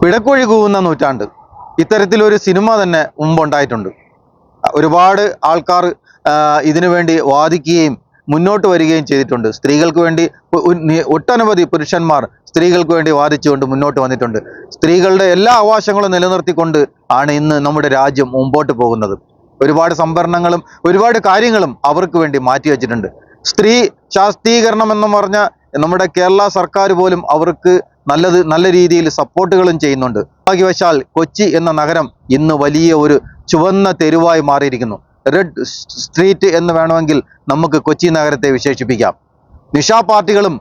പിടക്കൊഴി കൂവുന്ന നൂറ്റാണ്ട് ഇത്തരത്തിലൊരു സിനിമ തന്നെ മുമ്പുണ്ടായിട്ടുണ്ട്. ഒരുപാട് ആൾക്കാർ ഇതിനു വേണ്ടി വാദിക്കുകയും മുന്നോട്ട് വരികയും ചെയ്തിട്ടുണ്ട്. സ്ത്രീകൾക്ക് വേണ്ടി ഒട്ടനവധി പുരുഷന്മാർ സ്ത്രീകൾക്ക് വേണ്ടി വാദിച്ചുകൊണ്ട് മുന്നോട്ട് വന്നിട്ടുണ്ട്. സ്ത്രീകളുടെ എല്ലാ അവകാശങ്ങളും നിലനിർത്തിക്കൊണ്ട് ആണ് ഇന്ന് നമ്മുടെ രാജ്യം മുമ്പോട്ട് പോകുന്നത്. ഒരുപാട് സംഭരണങ്ങളും ഒരുപാട് കാര്യങ്ങളും അവർക്ക് വേണ്ടി മാറ്റിവെച്ചിട്ടുണ്ട് സ്ത്രീ ശാക്തീകരണം എന്ന് പറഞ്ഞ നമ്മുടെ കേരള സർക്കാർ പോലും അവർക്ക് നല്ലത് നല്ല രീതിയിൽ സപ്പോർട്ടുകളും ചെയ്യുന്നുണ്ട്. ഭാഗ്യവശാൽ കൊച്ചി എന്ന നഗരം ഇന്ന് വലിയ ഒരു ചുവന്ന തെരുവായി മാറിയിരിക്കുന്നു. റെഡ് സ്ട്രീറ്റ് എന്ന് വേണമെങ്കിൽ നമുക്ക് കൊച്ചി നഗരത്തെ വിശേഷിപ്പിക്കാം. നിഷാ പാർട്ടികളും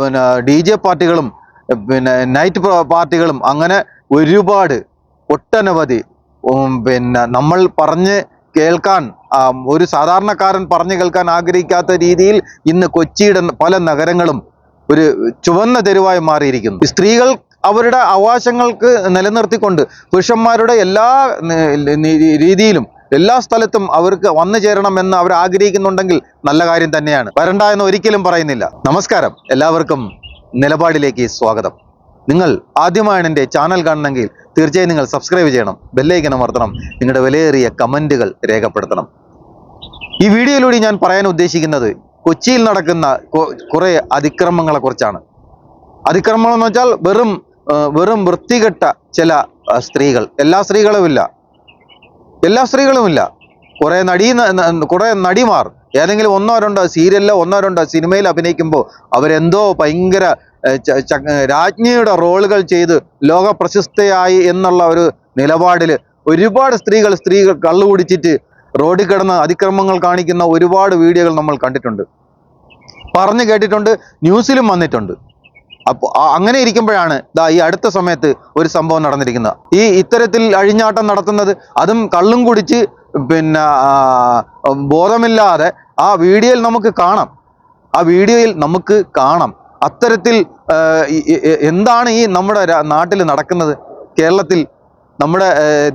പിന്നെ ഡി ജെ പാർട്ടികളും പിന്നെ നൈറ്റ് പാർട്ടികളും അങ്ങനെ ഒരുപാട് ഒട്ടനവധി പിന്നെ നമ്മൾ പറഞ്ഞ് കേൾക്കാൻ ഒരു സാധാരണക്കാരൻ പറഞ്ഞു കേൾക്കാൻ ആഗ്രഹിക്കാത്ത രീതിയിൽ ഇന്ന് കൊച്ചിയുടെ പല നഗരങ്ങളും ഒരു ചുവന്ന തെരുവായി മാറിയിരിക്കുന്നു. സ്ത്രീകൾ അവരുടെ അവകാശങ്ങൾക്ക് നിലനിർത്തിക്കൊണ്ട് പുരുഷന്മാരുടെ എല്ലാ രീതിയിലും എല്ലാ സ്ഥലത്തും അവർക്ക് വന്നു ചേരണമെന്ന് അവർ ആഗ്രഹിക്കുന്നുണ്ടെങ്കിൽ നല്ല കാര്യം തന്നെയാണ്. വരണ്ട എന്ന് ഒരിക്കലും പറയുന്നില്ല. നമസ്കാരം. എല്ലാവർക്കും നിലപാടിലേക്ക് സ്വാഗതം. നിങ്ങൾ ആദ്യമായാണ് എന്റെ ചാനൽ കാണണമെങ്കിൽ തീർച്ചയായും നിങ്ങൾ സബ്സ്ക്രൈബ് ചെയ്യണം. ബെല്ലൈക്കൻ അമർത്തണം. നിങ്ങളുടെ വിലയേറിയ കമന്റുകൾ രേഖപ്പെടുത്തണം. ഈ വീഡിയോയിലൂടെ ഞാൻ പറയാൻ ഉദ്ദേശിക്കുന്നത് കൊച്ചിയിൽ നടക്കുന്ന കുറേ അതിക്രമങ്ങളെ കുറിച്ചാണ്. അതിക്രമം എന്ന് വെച്ചാൽ വെറും വെറും വൃത്തികെട്ട ചില സ്ത്രീകൾ. എല്ലാ സ്ത്രീകളുമില്ല. എല്ലാ സ്ത്രീകളുമില്ല. കുറേ നടീ കുറെ നടിമാർ ഏതെങ്കിലും ഒന്നോ രണ്ടോ സീരിയലിലോ ഒന്നോ രണ്ടോ സിനിമയിൽ അഭിനയിക്കുമ്പോൾ അവരെന്തോ ഭയങ്കര രാജ്ഞിയുടെ റോളുകൾ ചെയ്ത് ലോക പ്രശസ്തയായി എന്നുള്ള ഒരു നിലപാടിൽ ഒരുപാട് സ്ത്രീകൾ സ്ത്രീകൾ കള്ളു കുടിച്ചിട്ട് റോഡിൽ കിടന്ന് അതിക്രമങ്ങൾ കാണിക്കുന്ന ഒരുപാട് വീഡിയോകൾ നമ്മൾ കണ്ടിട്ടുണ്ട്. പറഞ്ഞു കേട്ടിട്ടുണ്ട് ന്യൂസിലും വന്നിട്ടുണ്ട്. അപ്പോൾ അങ്ങനെ ഇരിക്കുമ്പോഴാണ് ദാ ഈ അടുത്ത സമയത്ത് ഒരു സംഭവം നടന്നിരിക്കുന്നത്. ഈ ഇത്തരത്തിൽ അഴിഞ്ഞാട്ടം നടത്തുന്നത് അതും കള്ളും കുടിച്ച് പിന്നെ ബോധമില്ലാതെ ആ വീഡിയോയിൽ നമുക്ക് കാണാം. ആ വീഡിയോയിൽ നമുക്ക് കാണാം. അത്തരത്തിൽ എന്താണ് ഈ നമ്മുടെ നാട്ടിൽ നടക്കുന്നത്? കേരളത്തിൽ നമ്മുടെ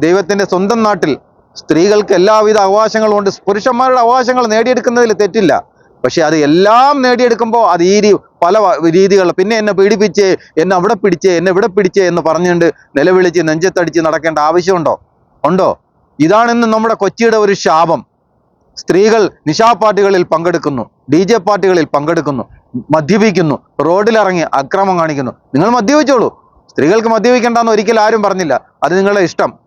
ദൈവത്തിന്റെ സ്വന്തം നാട്ടിൽ സ്ത്രീകൾക്ക് എല്ലാവിധ അവകാശങ്ങളും ഉണ്ട്. പുരുഷന്മാരുടെ അവകാശങ്ങൾ നേടിയെടുക്കുന്നതിൽ തെറ്റില്ല. പക്ഷെ അത് എല്ലാം നേടിയെടുക്കുമ്പോൾ അത് ഈ പല രീതികൾ പിന്നെ എന്നെ പീഡിപ്പിച്ച് എന്നെ അവിടെ പിടിച്ച് എന്നെ ഇവിടെ പിടിച്ച് എന്ന് പറഞ്ഞുകൊണ്ട് നിലവിളിച്ച് നെഞ്ചത്തടിച്ച് നടക്കേണ്ട ആവശ്യമുണ്ടോ? ഉണ്ടോ? ഇതാണിന്ന് നമ്മുടെ കൊച്ചിയുടെ ഒരു ശാപം. സ്ത്രീകൾ നിശാപാർട്ടികളിൽ പങ്കെടുക്കുന്നു. ഡി ജെ പാർട്ടികളിൽ പങ്കെടുക്കുന്നു. മദ്യപിക്കുന്നു. റോഡിലിറങ്ങി അക്രമം കാണിക്കുന്നു. നിങ്ങൾ മദ്യപിച്ചോളൂ. സ്ത്രീകൾക്ക് മദ്യപിക്കേണ്ടെന്ന് ഒരിക്കലും ആരും പറഞ്ഞില്ല. അത് നിങ്ങളുടെ ഇഷ്ടം.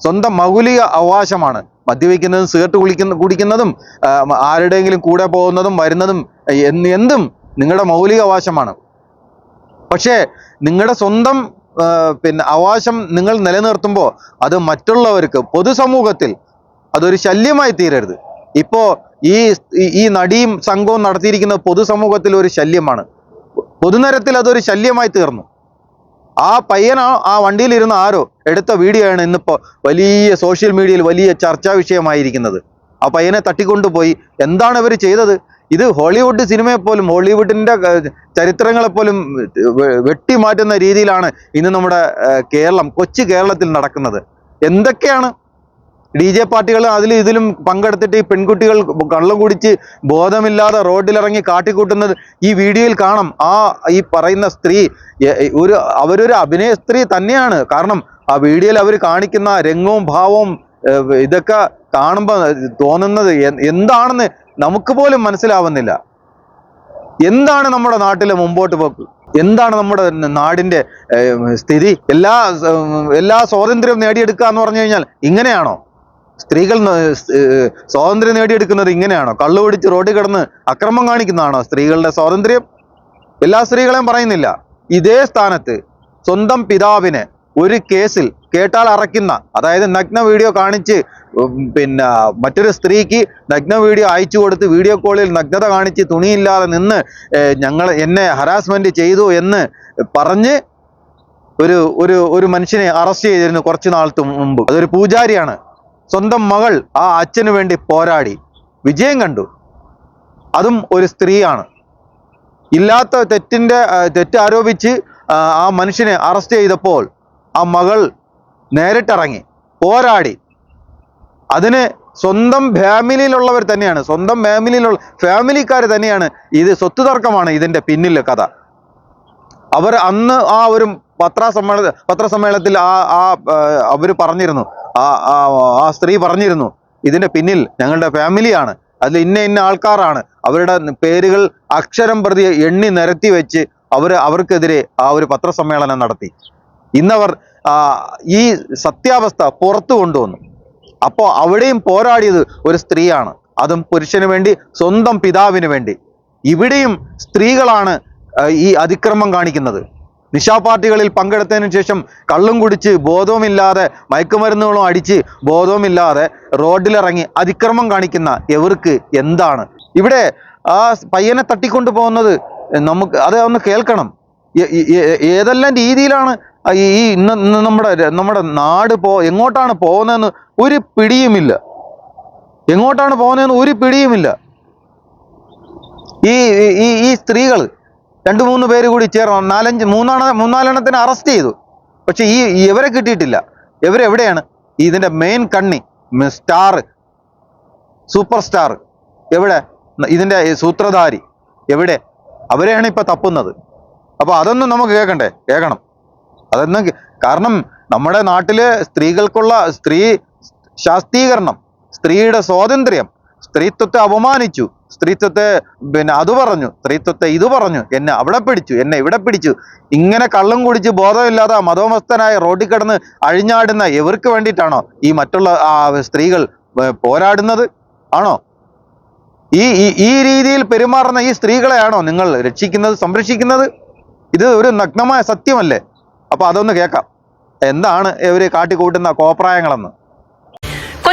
സ്വന്തം മൗലിക അവകാശമാണ്. മദ്യപിക്കുന്നതും സിഗരറ്റ് കുളിക്കുന്ന കുടിക്കുന്നതും ആരുടെയെങ്കിലും കൂടെ പോകുന്നതും വരുന്നതും എന്തും നിങ്ങളുടെ മൗലിക അവകാശമാണ്. പക്ഷേ നിങ്ങളുടെ സ്വന്തം പിന്നെ അവകാശം നിങ്ങൾ നിലനിർത്തുമ്പോൾ അത് മറ്റുള്ളവർക്ക് പൊതുസമൂഹത്തിൽ അതൊരു ശല്യമായി തീരരുത്. ഇപ്പോൾ ഈ- ഈ നടിയും സംഘവും നടത്തിയിരിക്കുന്ന പൊതുസമൂഹത്തിൽ ഒരു ശല്യമാണ്. പൊതുനിരത്തിൽ അതൊരു ശല്യമായി തീർന്നു. ആ പയ്യനോ ആ വണ്ടിയിലിരുന്ന ആരോ എടുത്ത വീഡിയോ ആണ് ഇന്നിപ്പോ വലിയ സോഷ്യൽ മീഡിയയിൽ വലിയ ചർച്ചാ വിഷയമായിരിക്കുന്നത്. ആ പയ്യനെ തട്ടിക്കൊണ്ടുപോയി. എന്താണ് ഇവർ ചെയ്തത്? ഇത് ഹോളിവുഡ് സിനിമയെ പോലും ഹോളിവുഡിന്റെ ചരിത്രങ്ങളെപ്പോലും ചരിത്രങ്ങളെ പോലും വെട്ടിമാറ്റുന്ന രീതിയിലാണ് ഇന്ന് നമ്മുടെ കേരളം കൊച്ചു കേരളത്തിൽ നടക്കുന്നത്. എന്തൊക്കെയാണ് ഡി ജെ പാർട്ടികൾ അതിലും ഇതിലും പങ്കെടുത്തിട്ട് ഈ പെൺകുട്ടികൾ കള്ളം കുടിച്ച് ബോധമില്ലാതെ റോഡിലിറങ്ങി കാട്ടിക്കൂട്ടുന്നത് ഈ വീഡിയോയിൽ കാണാം. ആ ഈ പറയുന്ന സ്ത്രീ ഒരു അവരൊരു അഭിനയ സ്ത്രീ തന്നെയാണ്. കാരണം ആ വീഡിയോയിൽ അവർ കാണിക്കുന്ന രംഗവും ഭാവവും ഇതൊക്കെ കാണുമ്പോൾ തോന്നുന്നത് എന്താണെന്ന് നമുക്ക് പോലും മനസ്സിലാവുന്നില്ല. എന്താണ് നമ്മുടെ നാട്ടിലെ മുമ്പോട്ട് പോക്ക്? എന്താണ് നമ്മുടെ നാടിന്റെ സ്ഥിതി? എല്ലാ എല്ലാ സ്വാതന്ത്ര്യവും നേടിയെടുക്കുക എന്ന് പറഞ്ഞു കഴിഞ്ഞാൽ ഇങ്ങനെയാണോ? സ്ത്രീകൾ സ്വാതന്ത്ര്യം നേടിയെടുക്കുന്നത് ഇങ്ങനെയാണോ? കള്ളു പിടിച്ച് റോഡിൽ കിടന്ന് അക്രമം കാണിക്കുന്നതാണോ സ്ത്രീകളുടെ സ്വാതന്ത്ര്യം? എല്ലാ സ്ത്രീകളെയും പറയുന്നില്ല. ഇതേ സ്ഥാനത്ത് സ്വന്തം പിതാവിനെ ഒരു കേസിൽ കേട്ടാൽ അറയ്ക്കുന്ന അതായത് നഗ്ന വീഡിയോ കാണിച്ച് പിന്നെ മറ്റൊരു സ്ത്രീക്ക് നഗ്ന വീഡിയോ അയച്ചു കൊടുത്ത് വീഡിയോ കോളിൽ നഗ്നത കാണിച്ച് തുണിയില്ലാതെ നിന്ന് ഞങ്ങൾ എന്നെ ഹരാസ്മെന്റ് ചെയ്തു എന്ന് പറഞ്ഞ് ഒരു ഒരു ഒരു മനുഷ്യനെ അറസ്റ്റ് ചെയ്തിരുന്നു കുറച്ചു നാളത്ത് മുമ്പ്. അതൊരു പൂജാരിയാണ്. സ്വന്തം മകൾ ആ അച്ഛന് വേണ്ടി പോരാടി. വിജയം കണ്ടു. അതും ഒരു സ്ത്രീയാണ്. ഇല്ലാത്ത തെറ്റിന്റെ തെറ്റാരോപിച്ച് ആ മനുഷ്യനെ അറസ്റ്റ് ചെയ്തപ്പോൾ ആ മകൾ നേരിട്ടിറങ്ങി പോരാടി. അതിന് സ്വന്തം ഫാമിലിയിലുള്ളവർ തന്നെയാണ് സ്വന്തം ഫാമിലിയിലുള്ള ഫാമിലിക്കാർ തന്നെയാണ് ഇത് സ്വത്ത് തർക്കമാണ് ഇതിന്റെ പിന്നിലെ കഥ. അവർ അന്ന് ആ ഒരു പത്രസമ്മേള പത്രസമ്മേളനത്തിൽ ആ ആ അവർ പറഞ്ഞിരുന്നു ആ ആ സ്ത്രീ പറഞ്ഞിരുന്നു ഇതിന്റെ പിന്നിൽ ഞങ്ങളുടെ ഫാമിലിയാണ് അതിൽ ഇന്ന ഇന്ന ആൾക്കാരാണ് അവരുടെ പേരുകൾ അക്ഷരം പ്രതി എണ്ണി നിരത്തി വെച്ച് അവർ അവർക്കെതിരെ ആ ഒരു പത്രസമ്മേളനം നടത്തി. ഇന്നവർ ഈ സത്യാവസ്ഥ പുറത്തു കൊണ്ടുവന്നു. അപ്പോൾ അവിടെയും പോരാടിയത് ഒരു സ്ത്രീയാണ് അതും പുരുഷന് വേണ്ടി സ്വന്തം പിതാവിന് വേണ്ടി. ഇവിടെയും സ്ത്രീകളാണ് ഈ അതിക്രമം കാണിക്കുന്നത്. നിശാ പാർട്ടികളിൽ പങ്കെടുത്തതിനു ശേഷം കള്ളും കുടിച്ച് ബോധവുമില്ലാതെ മയക്കുമരുന്നുകളും അടിച്ച് ബോധവുമില്ലാതെ റോഡിലിറങ്ങി അതിക്രമം കാണിക്കുന്ന എവർക്ക് എന്താണ്? ഇവിടെ ആ പയ്യനെ തട്ടിക്കൊണ്ടു പോകുന്നത് നമുക്ക് അത് ഒന്ന് കേൾക്കണം. ഏതെല്ലാം രീതിയിലാണ് ഈ ഇന്ന് നമ്മുടെ നമ്മുടെ നാട് പോ എങ്ങോട്ടാണ് പോകുന്നതെന്ന് ഒരു പിടിയുമില്ല. എങ്ങോട്ടാണ് പോകുന്നതെന്ന് ഒരു പിടിയുമില്ല. ഈ ഈ സ്ത്രീകൾ രണ്ട് മൂന്ന് പേര് കൂടി ചേർന്ന് നാലഞ്ച് മൂന്നാണ് മൂന്നാലെണ്ണത്തിന് അറസ്റ്റ് ചെയ്തു. പക്ഷെ ഈ ഇവരെ കിട്ടിയിട്ടില്ല. ഇവരെവിടെയാണ് ഇതിന്റെ മെയിൻ കണ്ണി സ്റ്റാർ സൂപ്പർ സ്റ്റാർ എവിടെ? ഇതിന്റെ സൂത്രധാരി. എവിടെ? അവരെയാണ് ഇപ്പോൾ തപ്പുന്നത്. അപ്പോൾ അതൊന്നും നമുക്ക് കേൾക്കണ്ടേ? കേൾക്കണം. അതൊന്നും കാരണം നമ്മുടെ നാട്ടിൽ സ്ത്രീകൾക്കുള്ള സ്ത്രീ ശാസ്ത്രീകരണം സ്ത്രീയുടെ സ്വാതന്ത്ര്യം സ്ത്രീത്വത്തെ അപമാനിച്ചു. സ്ത്രീത്വത്തെ പിന്നെ അത് പറഞ്ഞു. സ്ത്രീത്വത്തെ ഇത് പറഞ്ഞു. എന്നെ അവിടെ പിടിച്ചു. എന്നെ ഇവിടെ പിടിച്ചു. ഇങ്ങനെ കള്ളം കുടിച്ച് ബോധമില്ലാതെ മതോമസ്ഥനായ റോഡിൽ കിടന്ന് അഴിഞ്ഞാടുന്ന ഇവർക്ക് വേണ്ടിയിട്ടാണോ ഈ മറ്റുള്ള സ്ത്രീകൾ പോരാടുന്നത്? ആണോ? ഈ ഈ- രീതിയിൽ പെരുമാറുന്ന ഈ സ്ത്രീകളെയാണോ നിങ്ങൾ രക്ഷിക്കുന്നത് സംരക്ഷിക്കുന്നത്? ഇത് ഒരു നഗ്നമായ സത്യമല്ലേ? അപ്പൊ അതൊന്ന് കേൾക്കാം. എന്താണ് ഇവർ കാട്ടിക്കൂട്ടുന്ന കോപ്രായങ്ങളെന്ന്?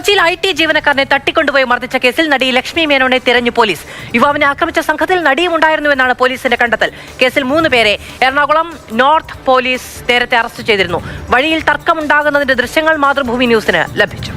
കൊച്ചിയിൽ ഐ ടി ജീവനക്കാരനെ തട്ടിക്കൊണ്ടുപോയി മർദ്ദിച്ച കേസിൽ നടി ലക്ഷ്മി മേനോനെ തിരഞ്ഞു പോലീസ്. യുവാവിനെ ആക്രമിച്ച സംഘത്തിൽ നടിയും ഉണ്ടായിരുന്നുവെന്നാണ് പോലീസിന്റെ കണ്ടെത്തൽ. കേസിൽ മൂന്ന് പേരെ എറണാകുളം നോർത്ത് പോലീസ് നേരത്തെ അറസ്റ്റ് ചെയ്തിരുന്നു. വഴിയിൽ തർക്കമുണ്ടാകുന്നതിന്റെ ദൃശ്യങ്ങൾ മാതൃഭൂമി ന്യൂസിന് ലഭിച്ചു.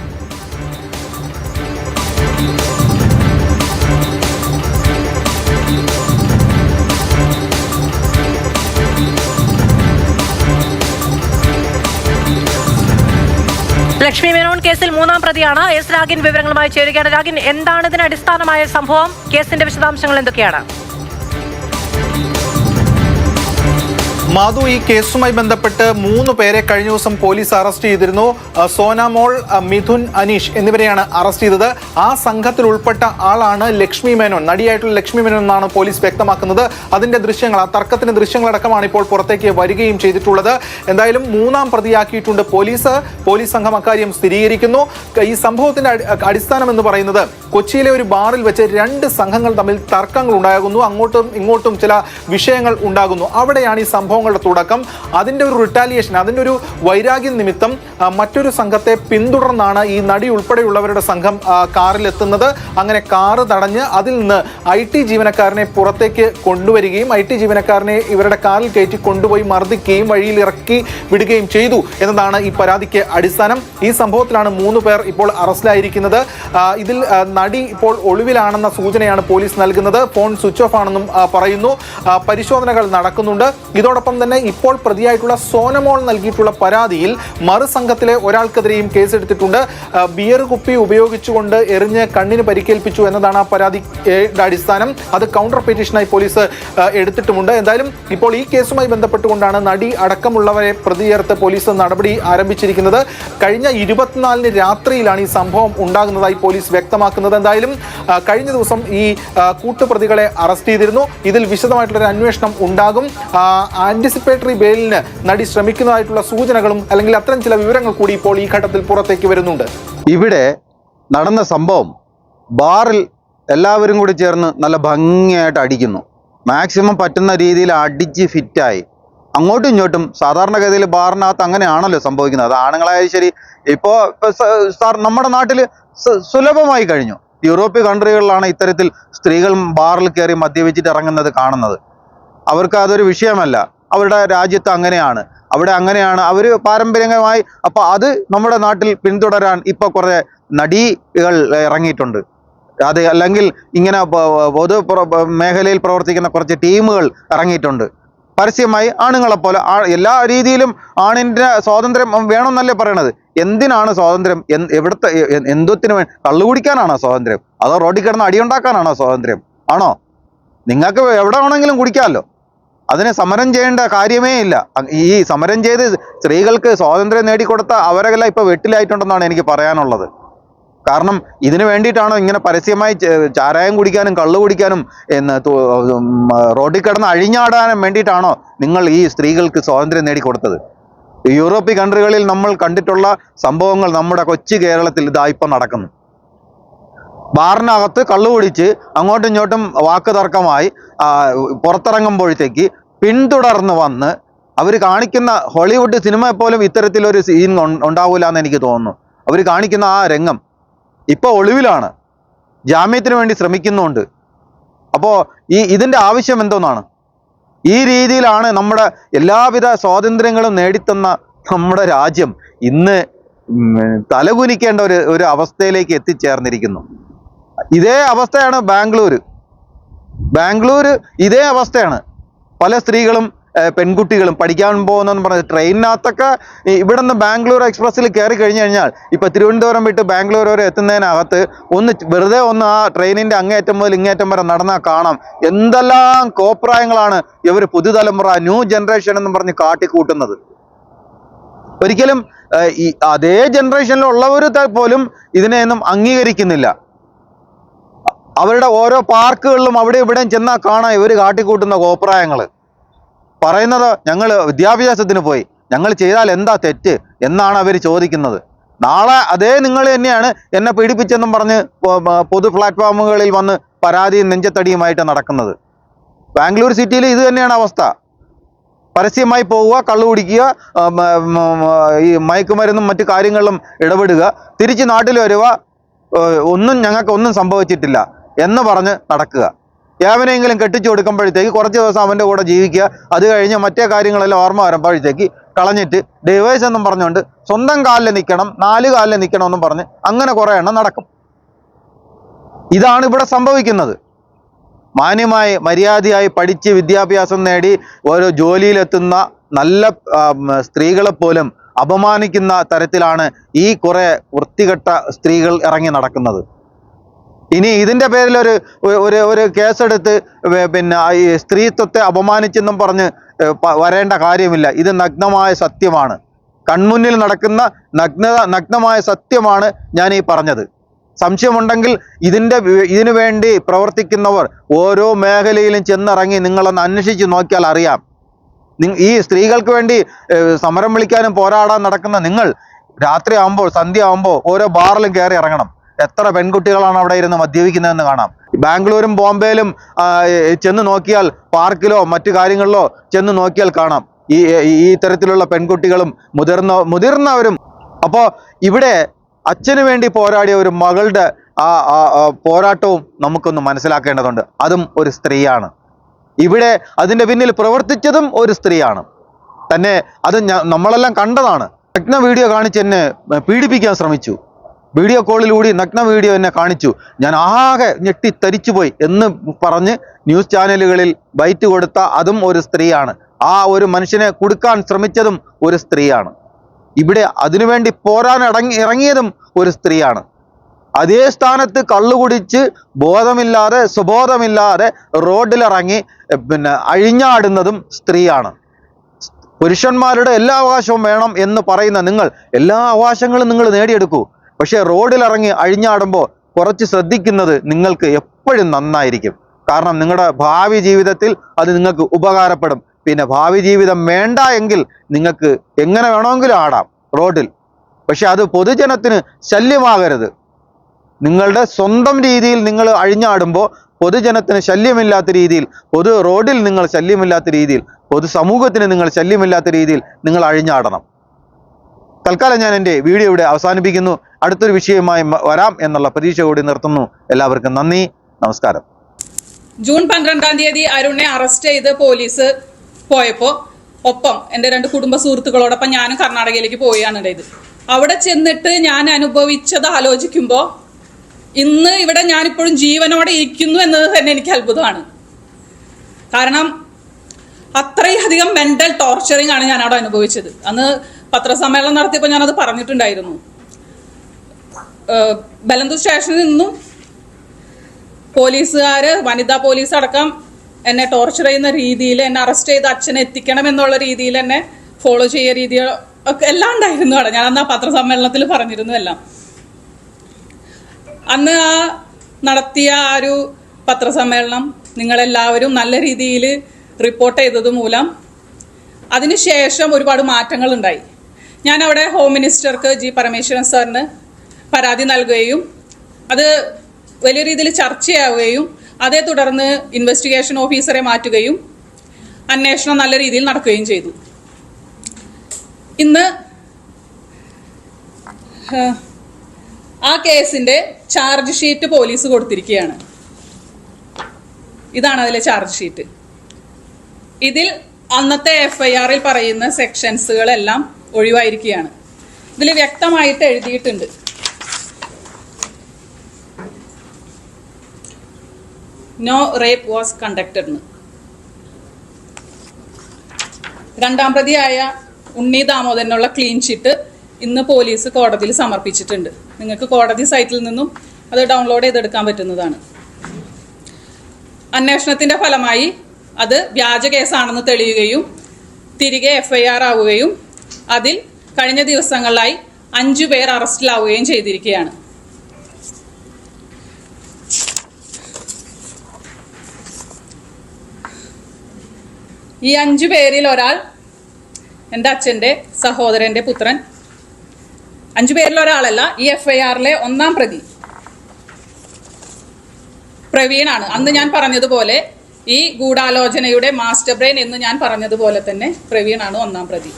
ലക്ഷ്മി മേനോൻ കേസിൽ മൂന്നാം പ്രതിയാണ്. എസ് രാഗിൻ വിവരങ്ങളുമായി ചേരുകയാണ്. രാഗിൻ എന്താണ് ഇതിന് അടിസ്ഥാനമായ സംഭവം? കേസിന്റെ വിശദാംശങ്ങൾ എന്തൊക്കെയാണ്? മാധു ഈ കേസുമായി ബന്ധപ്പെട്ട് മൂന്ന് പേരെ കഴിഞ്ഞ ദിവസം പോലീസ് അറസ്റ്റ് ചെയ്തിരുന്നു. സോനാമോൾ മിഥുൻ അനീഷ് എന്നിവരെയാണ് അറസ്റ്റ് ചെയ്തത്. ആ സംഘത്തിൽ ഉൾപ്പെട്ട ആളാണ് ലക്ഷ്മി മേനോൻ. നടിയായിട്ടുള്ള ലക്ഷ്മി മേനോൻ എന്നാണ് പോലീസ് വ്യക്തമാക്കുന്നത്. അതിന്റെ ദൃശ്യങ്ങൾ ആ തർക്കത്തിന്റെ ദൃശ്യങ്ങളടക്കമാണ് ഇപ്പോൾ പുറത്തേക്ക് വരികയും ചെയ്തിട്ടുള്ളത്. എന്തായാലും മൂന്നാം പ്രതിയാക്കിയിട്ടുണ്ട് പോലീസ്. പോലീസ് സംഘം അക്കാര്യം സ്ഥിരീകരിക്കുന്നു. ഈ സംഭവത്തിന്റെ അടി- അടിസ്ഥാനം എന്ന് പറയുന്നത് കൊച്ചിയിലെ ഒരു ബാറിൽ വെച്ച് രണ്ട് സംഘങ്ങൾ തമ്മിൽ തർക്കങ്ങൾ ഉണ്ടാകുന്നു. അങ്ങോട്ടും ഇങ്ങോട്ടും ചില വിഷയങ്ങൾ ഉണ്ടാകുന്നു. അവിടെയാണ് ഈ സംഭവങ്ങളുടെ തുടക്കം അതിന്റെ ഒരു റിട്ടാലിയേഷൻ അതിന്റെ ഒരു വൈരാഗ്യ നിമിത്തം മറ്റൊരു സംഘത്തെ പിന്തുടർന്നാണ് ഈ നടി ഉൾപ്പെടെയുള്ളവരുടെ സംഘം കാറിലെത്തുന്നത്. അങ്ങനെ കാറ് തടഞ്ഞ് അതിൽ നിന്ന് ഐ ടി ജീവനക്കാരനെ പുറത്തേക്ക് കൊണ്ടുവരികയും ഐ ടി ജീവനക്കാരനെ ഇവരുടെ കാറിൽ കയറ്റി കൊണ്ടുപോയി മർദ്ദിക്കുകയും വഴിയിൽ ഇറക്കി വിടുകയും ചെയ്തു എന്നതാണ് ഈ പരാതിക്ക് അടിസ്ഥാനം. ഈ സംഭവത്തിലാണ് മൂന്ന് പേർ ഇപ്പോൾ അറസ്റ്റിലായിരിക്കുന്നത്. ഇതിൽ നടി ഇപ്പോൾ ഒളിവിലാണെന്ന സൂചനയാണ് പോലീസ് നൽകുന്നത്. ഫോൺ സ്വിച്ച് ഓഫ് ആണെന്നും പറയുന്നു. പരിശോധനകൾ നടക്കുന്നുണ്ട്. ഇതോടൊപ്പം തന്നെ ഇപ്പോൾ പ്രതിയായിട്ടുള്ള സോനമോൾ നൽകിയിട്ടുള്ള പരാതിയിൽ മറുസംഘത്തിലെ ഒരാൾക്കെതിരെയും കേസെടുത്തിട്ടുണ്ട്. ബിയർ കുപ്പി ഉപയോഗിച്ചുകൊണ്ട് എറിഞ്ഞ് കണ്ണിന് പരിക്കേൽപ്പിച്ചു എന്നതാണ് ആ പരാതി അടിസ്ഥാനം. അത് കൗണ്ടർ പെറ്റീഷനായി പോലീസ് എടുത്തിട്ടുമുണ്ട്. എന്തായാലും ഇപ്പോൾ ഈ കേസുമായി ബന്ധപ്പെട്ടുകൊണ്ടാണ് നടി അടക്കമുള്ളവരെ പ്രതിയേർത്ത് പോലീസ് നടപടി ആരംഭിച്ചിരിക്കുന്നത്. കഴിഞ്ഞ ഇരുപത്തിനാലിന് രാത്രിയിലാണ് ഈ സംഭവം ഉണ്ടാകുന്നതായി പോലീസ് വ്യക്തമാക്കുന്നത്. എന്തായാലും കഴിഞ്ഞ ദിവസം ഈ കൂട്ടുപ്രതികളെ അറസ്റ്റ് ചെയ്തിരുന്നു. ഇതിൽ വിശദമായിട്ടുള്ളൊരു അന്വേഷണം ഉണ്ടാകും. ആന്റിസിപ്പേറ്ററി ബെയിലിന് നടി ശ്രമിക്കുന്നതായിട്ടുള്ള സൂചനകളും അല്ലെങ്കിൽ അത്തരം ചില വിവരങ്ങൾ കൂടി ഇപ്പോൾ ഈ ഘട്ടത്തിൽ പുറത്തേക്ക് വരുന്നുണ്ട്. ഇവിടെ നടന്ന സംഭവം ബാറിൽ എല്ലാവരും കൂടി ചേർന്ന് നല്ല ഭംഗിയായിട്ട് അടിക്കുന്നു. മാക്സിമം പറ്റുന്ന രീതിയിൽ അടിച്ച് ഫിറ്റായി. അങ്ങോട്ടും ഇങ്ങോട്ടും സാധാരണഗതിയിൽ ബാറിനകത്ത് അങ്ങനെയാണല്ലോ സംഭവിക്കുന്നത്. അത് ആണുങ്ങളായാലും ശരി ഇപ്പോൾ സാർ നമ്മുടെ നാട്ടിൽ സുലഭമായി കഴിഞ്ഞു. യൂറോപ്യൻ കൺട്രികളിലാണ് ഇത്തരത്തിൽ സ്ത്രീകൾ ബാറിൽ കയറി മദ്യപിച്ചിട്ട് ഇറങ്ങുന്നത് കാണുന്നത്. അവർക്ക് അതൊരു വിഷയമല്ല. അവരുടെ രാജ്യത്ത് അങ്ങനെയാണ്. അവിടെ അങ്ങനെയാണ്. അവർ പാരമ്പര്യമായി അപ്പോൾ അത് നമ്മുടെ നാട്ടിൽ പിന്തുടരാൻ ഇപ്പോൾ കുറേ നടികൾ ഇറങ്ങിയിട്ടുണ്ട്. അത് അല്ലെങ്കിൽ ഇങ്ങനെ പൊതു മേഖലയിൽ പ്രവർത്തിക്കുന്ന കുറച്ച് ടീമുകൾ ഇറങ്ങിയിട്ടുണ്ട്. പരസ്യമായി ആണുങ്ങളെപ്പോലെ എല്ലാ രീതിയിലും ആണിന്റെ സ്വാതന്ത്ര്യം വേണമെന്നല്ലേ പറയണത്? എന്തിനാണ് സ്വാതന്ത്ര്യം? എവിടുത്തെ എന്തോത്തിന് വേ കള്ളു കുടിക്കാനാണോ സ്വാതന്ത്ര്യം? അതോ റോഡിൽ കിടന്ന് അടിയുണ്ടാക്കാനാണോ സ്വാതന്ത്ര്യം? ആണോ? നിങ്ങൾക്ക് എവിടെ വേണമെങ്കിലും കുടിക്കാമല്ലോ. അതിനെ സമരം ചെയ്യേണ്ട കാര്യമേ ഇല്ല. ഈ സമരം ചെയ്ത് സ്ത്രീകൾക്ക് സ്വാതന്ത്ര്യം നേടിക്കൊടുത്ത അവരെല്ലാം ഇപ്പൊ വെട്ടിലായിട്ടുണ്ടെന്നാണ് എനിക്ക് പറയാനുള്ളത്. കാരണം ഇതിനു വേണ്ടിയിട്ടാണോ ഇങ്ങനെ പരസ്യമായി ചാരായം കുടിക്കാനും കള്ളു കുടിക്കാനും എന്ന് റോഡിൽ കിടന്ന് അഴിഞ്ഞാടാനും വേണ്ടിയിട്ടാണോ നിങ്ങൾ ഈ സ്ത്രീകൾക്ക് സ്വാതന്ത്ര്യം നേടിക്കൊടുത്തത്? യൂറോപ്യൻ കൺട്രികളിൽ നമ്മൾ കണ്ടിട്ടുള്ള സംഭവങ്ങൾ നമ്മുടെ കൊച്ചു കേരളത്തിൽ ഇതാ ഇപ്പം നടക്കുന്നു. ബാറിനകത്ത് കള്ളു കുടിച്ച് അങ്ങോട്ടും ഇങ്ങോട്ടും വാക്ക് തർക്കമായി പുറത്തിറങ്ങുമ്പോഴത്തേക്ക് പിന്തുടർന്ന് വന്ന് അവർ കാണിക്കുന്ന ഹോളിവുഡ് സിനിമ പോലും ഇത്തരത്തിലൊരു സീൻ ഉണ്ടാവില്ല എന്ന് എനിക്ക് തോന്നുന്നു. അവർ കാണിക്കുന്ന ആ രംഗം ഇപ്പോൾ ഒളിവിലാണ്. ജാമ്യത്തിന് വേണ്ടി ശ്രമിക്കുന്നുണ്ട്. അപ്പോൾ ഈ ഇതിന്റെ ആവശ്യം എന്തോന്നാണ്? ഈ രീതിയിലാണ് നമ്മുടെ എല്ലാവിധ സ്വാതന്ത്ര്യങ്ങളും നേടിത്തന്ന നമ്മുടെ രാജ്യം ഇന്ന് തലകുലിക്കേണ്ട ഒരു ഒരു അവസ്ഥയിലേക്ക് എത്തിച്ചേർന്നിരിക്കുന്നു. ഇതേ അവസ്ഥയാണ് ബാംഗ്ലൂർ ബാംഗ്ലൂർ ഇതേ അവസ്ഥയാണ്. പല സ്ത്രീകളും പെൺകുട്ടികളും പഠിക്കാൻ പോകുന്നെന്ന് പറഞ്ഞ ട്രെയിനിനകത്തൊക്കെ ഇവിടെ നിന്ന് ബാംഗ്ലൂർ എക്സ്പ്രസ്സിൽ കയറി കഴിഞ്ഞു കഴിഞ്ഞാൽ ഇപ്പൊ തിരുവനന്തപുരം വിട്ട് ബാംഗ്ലൂർ വരെ എത്തുന്നതിനകത്ത് ഒന്ന് വെറുതെ ഒന്ന് ആ ട്രെയിനിന്റെ അങ്ങേറ്റം മുതൽ ഇങ്ങേറ്റം വരെ നടന്നാൽ കാണാം. എന്തെല്ലാം കോപ്രായങ്ങളാണ് ഇവർ പുതുതലമുറ ന്യൂ ജനറേഷൻ എന്ന് പറഞ്ഞ് കാട്ടിക്കൂട്ടുന്നത്. ഒരിക്കലും ഈ അതേ ജനറേഷനിലുള്ളവർ പോലും ഇതിനെയൊന്നും അംഗീകരിക്കുന്നില്ല. അവരുടെ ഓരോ പാർക്കുകളിലും അവിടെ ഇവിടെയും ചെന്നാൽ കാണാം ഇവർ കാട്ടിക്കൂട്ടുന്ന കോപ്രായങ്ങൾ പറയുന്നത് ഞങ്ങൾ വിദ്യാഭ്യാസത്തിന് പോയി. ഞങ്ങൾ ചെയ്താൽ എന്താ തെറ്റ് എന്നാണ് അവർ ചോദിക്കുന്നത്. നാളെ അതേ നിങ്ങൾ തന്നെയാണ് എന്നെ പീഡിപ്പിച്ചെന്നും പറഞ്ഞ് പൊതു പ്ലാറ്റ്ഫോമുകളിൽ വന്ന് പരാതിയും നെഞ്ചത്തടിയുമായിട്ട് നടക്കുന്നത്. ബാംഗ്ലൂർ സിറ്റിയിൽ ഇത് തന്നെയാണ് അവസ്ഥ. പരസ്യമായി പോവുക കള്ളു കുടിക്കുക ഈ മയക്കുമരുന്നും മറ്റു കാര്യങ്ങളിലും ഇടപെടുക തിരിച്ച് നാട്ടിൽ വരിക ഒന്നും ഞങ്ങൾക്ക് ഒന്നും സംഭവിച്ചിട്ടില്ല. എന്ന് പറഞ്ഞ് നടക്കുക. യാവനെങ്കിലും കെട്ടിച്ചു കൊടുക്കുമ്പോഴത്തേക്ക് കുറച്ച് ദിവസം അവന്റെ കൂടെ ജീവിക്കുക. അത് കഴിഞ്ഞ് മറ്റേ കാര്യങ്ങളെല്ലാം ഓർമ്മ വരുമ്പോഴത്തേക്ക് കളഞ്ഞിട്ട് ഡിവൈസ് എന്നും പറഞ്ഞുകൊണ്ട് സ്വന്തം കാലിൽ നിൽക്കണം നാല് കാലിൽ നിൽക്കണം എന്നും പറഞ്ഞ് അങ്ങനെ കുറേ എണ്ണം നടക്കും. ഇതാണ് ഇവിടെ സംഭവിക്കുന്നത്. മാന്യമായി മര്യാദയായി പഠിച്ച് വിദ്യാഭ്യാസം നേടി ഓരോ ജോലിയിലെത്തുന്ന നല്ല സ്ത്രീകളെ പോലും അപമാനിക്കുന്ന തരത്തിലാണ് ഈ കുറെ വൃത്തികെട്ട സ്ത്രീകൾ ഇറങ്ങി നടക്കുന്നത്. ഇനി ഇതിന്റെ പേരിൽ ഒരു ഒരു ഒരു കേസെടുത്ത് പിന്നെ ഈ സ്ത്രീത്വത്തെ അപമാനിച്ചെന്നും പറഞ്ഞ് വരേണ്ട കാര്യമില്ല. ഇത് നഗ്നമായ സത്യമാണ്. കൺമുന്നിൽ നടക്കുന്ന നഗ്നത നഗ്നമായ സത്യമാണ് ഞാൻ ഈ പറഞ്ഞത്. സംശയമുണ്ടെങ്കിൽ ഇതിന്റെ ഇതിനു വേണ്ടി പ്രവർത്തിക്കുന്നവർ ഓരോ മേഖലയിലും ചെന്നിറങ്ങി നിങ്ങളൊന്ന് അന്വേഷിച്ച് നോക്കിയാൽ അറിയാം. ഈ സ്ത്രീകൾക്ക് വേണ്ടി സമരം വിളിക്കാനും പോരാടാൻ നടക്കുന്ന നിങ്ങൾ രാത്രി ആകുമ്പോൾ സന്ധ്യ ആകുമ്പോൾ ഓരോ ബാറിലും കയറി ഇറങ്ങണം. എത്ര പെൺകുട്ടികളാണ് അവിടെ ഇരുന്ന് മദ്യപിക്കുന്നതെന്ന് കാണാം. ബാംഗ്ലൂരും ബോംബെയിലും ചെന്ന് നോക്കിയാൽ പാർക്കിലോ മറ്റു കാര്യങ്ങളിലോ ചെന്ന് നോക്കിയാൽ കാണാം. ഈ ഈ തരത്തിലുള്ള പെൺകുട്ടികളും മുതിർന്ന മുതിർന്നവരും. അപ്പോൾ ഇവിടെ അച്ഛന് വേണ്ടി പോരാടിയ ഒരു മകളുടെ ആ പോരാട്ടവും നമുക്കൊന്ന് മനസ്സിലാക്കേണ്ടതുണ്ട്. അതും ഒരു സ്ത്രീയാണ്. ഇവിടെ അതിന്റെ പിന്നിൽ പ്രവർത്തിച്ചതും ഒരു സ്ത്രീയാണ്. തന്നെ അത് നമ്മളെല്ലാം കണ്ടതാണ്. നഗ്ന വീഡിയോ കാണിച്ച് എന്നെ പീഡിപ്പിക്കാൻ ശ്രമിച്ചു. വീഡിയോ കോളിലൂടെ നഗ്ന വീഡിയോ എന്നെ കാണിച്ചു. ഞാൻ ആകെ ഞെട്ടിത്തരിച്ചുപോയി എന്ന് പറഞ്ഞ് ന്യൂസ് ചാനലുകളിൽ ബൈറ്റ് കൊടുത്ത അതും ഒരു സ്ത്രീയാണ്. ആ ഒരു മനുഷ്യനെ കൊടുക്കാൻ ശ്രമിച്ചതും ഒരു സ്ത്രീയാണ്. ഇവിടെ അതിനുവേണ്ടി പോരാൻ ഇറങ്ങി ഇറങ്ങിയതും ഒരു സ്ത്രീയാണ്. അതേ സ്ഥാനത്ത് കള്ളുകുടിച്ച് ബോധമില്ലാതെ സുബോധമില്ലാതെ റോഡിലിറങ്ങി പിന്നെ അഴിഞ്ഞാടുന്നതും സ്ത്രീയാണ്. പുരുഷന്മാരുടെ എല്ലാ അവകാശവും വേണം എന്ന് പറയുന്ന നിങ്ങൾ എല്ലാ അവകാശങ്ങളും നിങ്ങൾ നേടിയെടുക്കൂ. പക്ഷേ റോഡിലിറങ്ങി അഴിഞ്ഞാടുമ്പോൾ കുറച്ച് ശ്രദ്ധിക്കുന്നത് നിങ്ങൾക്ക് എപ്പോഴും നന്നായിരിക്കും. കാരണം നിങ്ങളുടെ ഭാവി ജീവിതത്തിൽ അത് നിങ്ങൾക്ക് ഉപകാരപ്പെടും. പിന്നെ ഭാവി ജീവിതം വേണ്ട എങ്കിൽ നിങ്ങൾക്ക് എങ്ങനെ വേണമെങ്കിലും ആടാം റോഡിൽ. പക്ഷെ അത് പൊതുജനത്തിന് ശല്യമാകരുത്. നിങ്ങളുടെ സ്വന്തം രീതിയിൽ നിങ്ങൾ അഴിഞ്ഞാടുമ്പോൾ പൊതുജനത്തിന് ശല്യമില്ലാത്ത രീതിയിൽ പൊതു റോഡിൽ നിങ്ങൾ ശല്യമില്ലാത്ത രീതിയിൽ പൊതു സമൂഹത്തിന് നിങ്ങൾ ശല്യമില്ലാത്ത രീതിയിൽ നിങ്ങൾ അഴിഞ്ഞാടണം. തൽക്കാലം ഞാൻ എന്റെ വീഡിയോ ഇവിടെ അവസാനിപ്പിക്കുന്നു. അടുത്തൊരു വിഷയവുമായി വരാം എന്നുള്ള പ്രതീക്ഷ കൂടി നിർത്തുന്നു. എല്ലാവർക്കും നന്ദി. നമസ്കാരം. ജൂൺ പന്ത്രണ്ടാം തീയതി അരുണിനെ അറസ്റ്റ് ചെയ്ത് പോലീസ് പോയപ്പോൾ ഒപ്പം എന്റെ രണ്ട് കുടുംബ സുഹൃത്തുക്കളോടൊപ്പം ഞാനും കർണാടകയിലേക്ക് പോവുകയാണ് ഉണ്ടായത് അവിടെ ചെന്നിട്ട് ഞാൻ അനുഭവിച്ചത് ആലോചിക്കുമ്പോൾ ഇന്ന് ഇവിടെ ഞാനിപ്പോഴും ജീവനോടെ ഇരിക്കുന്നു എന്നത് തന്നെ എനിക്ക് അത്ഭുതമാണ്. കാരണം അത്രയധികം മെന്റൽ ടോർച്ചറിങ് ആണ് ഞാൻ അവിടെ അനുഭവിച്ചത്. അന്ന് പത്രസമ്മേളനം നടത്തിയപ്പോൾ ഞാനത് പറഞ്ഞിട്ടുണ്ടായിരുന്നു. ബലന്തൂർ ബലന്തു സ്റ്റേഷനിൽ നിന്നും പോലീസുകാര് വനിതാ പോലീസ് അടക്കം എന്നെ ടോർച്ചർ ചെയ്യുന്ന രീതിയിൽ എന്നെ അറസ്റ്റ് ചെയ്ത് അച്ഛനെ എത്തിക്കണം എന്നുള്ള രീതിയിൽ എന്നെ ഫോളോ ചെയ്യുന്ന രീതി ഒക്കെ എല്ലാം ഉണ്ടായിരുന്നു അവിടെ. ഞാൻ അന്ന് ആ പത്രസമ്മേളനത്തിൽ പറഞ്ഞിരുന്നു എല്ലാം. അന്ന് ആ നടത്തിയ ആ ഒരു പത്രസമ്മേളനം നിങ്ങളെല്ലാവരും നല്ല രീതിയിൽ റിപ്പോർട്ട് ചെയ്തത് മൂലം അതിനുശേഷം ഒരുപാട് മാറ്റങ്ങൾ ഉണ്ടായി ഞാൻ അവിടെ ഹോം മിനിസ്റ്റർക്ക് ജി പരമേശ്വരൻ സാറിന് പരാതി നൽകുകയും അത് വലിയ രീതിയിൽ ചർച്ചയാവുകയും അതേ തുടർന്ന് ഇൻവെസ്റ്റിഗേഷൻ ഓഫീസറെ മാറ്റുകയും അന്വേഷണം നല്ല രീതിയിൽ നടക്കുകയും ചെയ്തു. ഇന്ന് ആ കേസിന്റെ ചാർജ് ഷീറ്റ് പോലീസ് കൊടുത്തിരിക്കുകയാണ്. ഇതാണ് അതിലെ ചാർജ് ഷീറ്റ് ഇതിൽ അന്നത്തെ എഫ്ഐആറിൽ പറയുന്ന സെക്ഷൻസുകളെല്ലാം ഒഴിവായിരിക്കുകയാണ്. ഇതിൽ വ്യക്തമായിട്ട് എഴുതിയിട്ടുണ്ട്. നോ റേപ്പ് വാസ് കണ്ടക്റ്റഡ് രണ്ടാം പ്രതിയായ ഉണ്ണി ദാമോദരനുള്ള ക്ലീൻ ഷീറ്റ് ഇന്ന് പോലീസ് കോടതിയിൽ സമർപ്പിച്ചിട്ടുണ്ട്. നിങ്ങൾക്ക് കോടതി സൈറ്റിൽ നിന്നും അത് ഡൗൺലോഡ് ചെയ്തെടുക്കാൻ പറ്റുന്നതാണ്. അന്വേഷണത്തിന്റെ ഫലമായി അത് വ്യാജ കേസാണെന്ന് തെളിയുകയും തിരികെ എഫ്ഐആർ ആവുകയും അതിൽ കഴിഞ്ഞ ദിവസങ്ങളിലായി അഞ്ചു പേർ അറസ്റ്റിലാവുകയും ചെയ്തിരിക്കുകയാണ്. ഈ അഞ്ചു പേരിൽ ഒരാൾ എന്റെ അച്ഛന്റെ സഹോദരന്റെ പുത്രൻ. അഞ്ചു പേരിൽ ഒരാളല്ല ഈ എഫ് ഐ ആറിലെ ഒന്നാം പ്രതി. പ്രവീണാണ്. അന്ന് ഞാൻ പറഞ്ഞതുപോലെ ഈ ഗൂഢാലോചനയുടെ മാസ്റ്റർ ബ്രെയിൻ എന്ന് ഞാൻ പറഞ്ഞതുപോലെ തന്നെ പ്രവീണാണ് ഒന്നാം പ്രതി.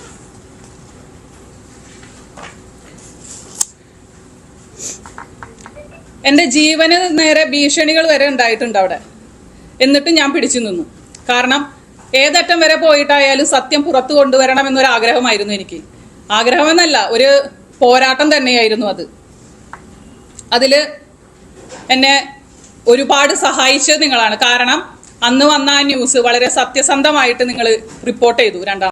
എന്റെ ജീവന് നേരെ ഭീഷണികൾ വരെ ഉണ്ടായിട്ടുണ്ട് അവിടെ. എന്നിട്ടും ഞാൻ പിടിച്ചു നിന്നു. കാരണം ഏതറ്റം വരെ പോയിട്ടായാലും സത്യം പുറത്തു കൊണ്ടുവരണം എന്നൊരു ആഗ്രഹമായിരുന്നു എനിക്ക്. ആഗ്രഹമെന്നല്ല ഒരു പോരാട്ടം തന്നെയായിരുന്നു അത്. അതിൽ എന്നെ ഒരുപാട് സഹായിച്ചത് നിങ്ങളാണ്. കാരണം അന്ന് വന്ന ആ ന്യൂസ് വളരെ സത്യസന്ധമായിട്ട് നിങ്ങൾ റിപ്പോർട്ട് ചെയ്തു രണ്ടാം